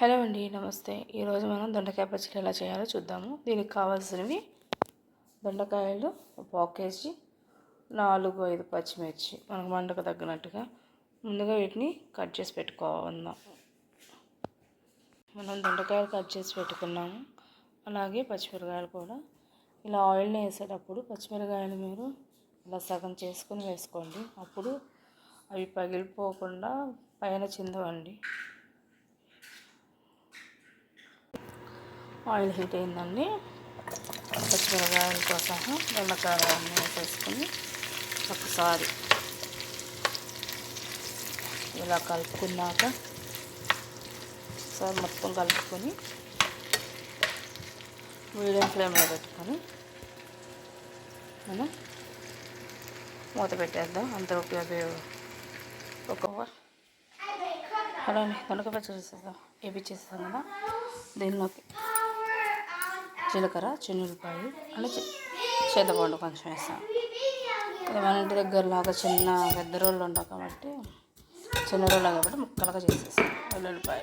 Hello అండి నమస్తే. ఈరోజు మనం దొండకాయ పచ్చడి ఎలా చేయాలో చూద్దాము. దీనికి కావాల్సినవి దొండకాయలు ఒక పావు కేజీ నాలుగు ఐదు పచ్చిమిర్చి. మనకు మండకు తగ్గినట్టుగా ముందుగా వీటిని కట్ చేసి పెట్టుకోవాలి మనం దొండకాయలు కట్ చేసి పెట్టుకున్నాము. అలాగే పచ్చిమిరకాయలు కూడా. ఇలా ఆయిల్ని వేసేటప్పుడు పచ్చిమిరకాయలు మీరు ఇలా సగం చేసుకొని వేసుకోండి. అప్పుడు అవి పగిలిపోకుండా పైన చిందవండి. ఆయిల్ హీట్ అయిందండి. పచ్చిమిరకాయలతో సహా బెల్లకారాన్ని వేసేసుకుని ఒకసారి ఇలా కలుపుకున్నాక ఒకసారి మొత్తం కలుపుకొని మీడియం ఫ్లేమ్లో పెట్టుకొని మనం మూత పెట్టేద్దాం. అంత ఉపయోగ ఒక హలో అండి కనుక పచ్చడి చేసేద్దాం వేపించేస్తాం కదా. దీనిలోకి జీలకర్ర చిన్నులపాయి అంటే చింతపండు కొంచెం వేస్తాం. ఇది మన ఇంటి దగ్గర లాగా చిన్న పెద్ద రోళ్ళు ఉండవు కాబట్టి చిన్న రోళ్ళు కాబట్టి ముక్కలుగా చేసేస్తాం వెల్లుల్లిపాయ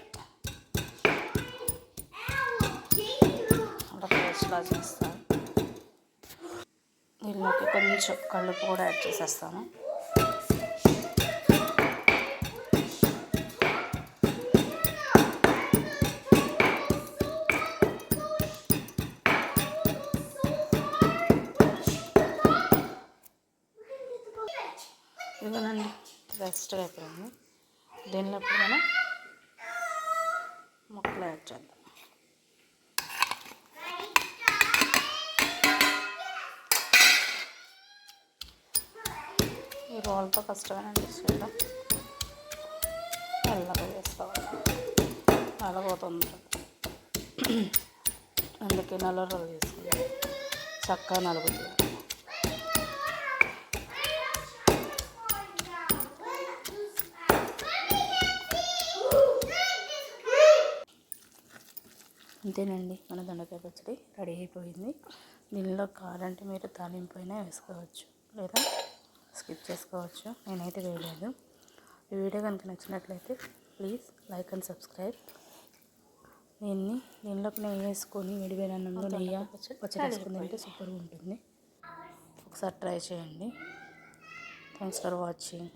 అలా పేస్ట్లా చేస్తాను దీనిలోకి కొంచెం కళ్ళు కూడా యాడ్ చేసేస్తాను. ఇవ్వనండి రెస్ట్ అయిపోయింది. దీనిలో ఇప్పుడు మనం ముక్కలు యాడ్ చేద్దాం. ఈ రోల్తో కష్టమేనండి చేయడం మెల్లగా వేసుకోవాలి నలగోతుంది అందుకే నల్ల రోజు చేసుకుంటాం చక్కగా నలుగుతుంది అంతేనండి. మన దొండకాయ పచ్చడి రెడీ అయిపోయింది. దీనిలో కావాలంటే మీరు తాలింపు అయినా వేసుకోవచ్చు లేదా స్కిప్ చేసుకోవచ్చు. నేనైతే వేయలేదు. ఈ వీడియో కనుక నచ్చినట్లయితే ప్లీజ్ లైక్ అండ్ సబ్స్క్రైబ్. దీన్ని దీనిలోకి నెయ్యి వేసుకొని విడివేడి అన్నంలో నెయ్యి పచ్చడి వేసుకుని తింటే సూపర్గా ఉంటుంది. ఒకసారి ట్రై చేయండి. Thanks for watching.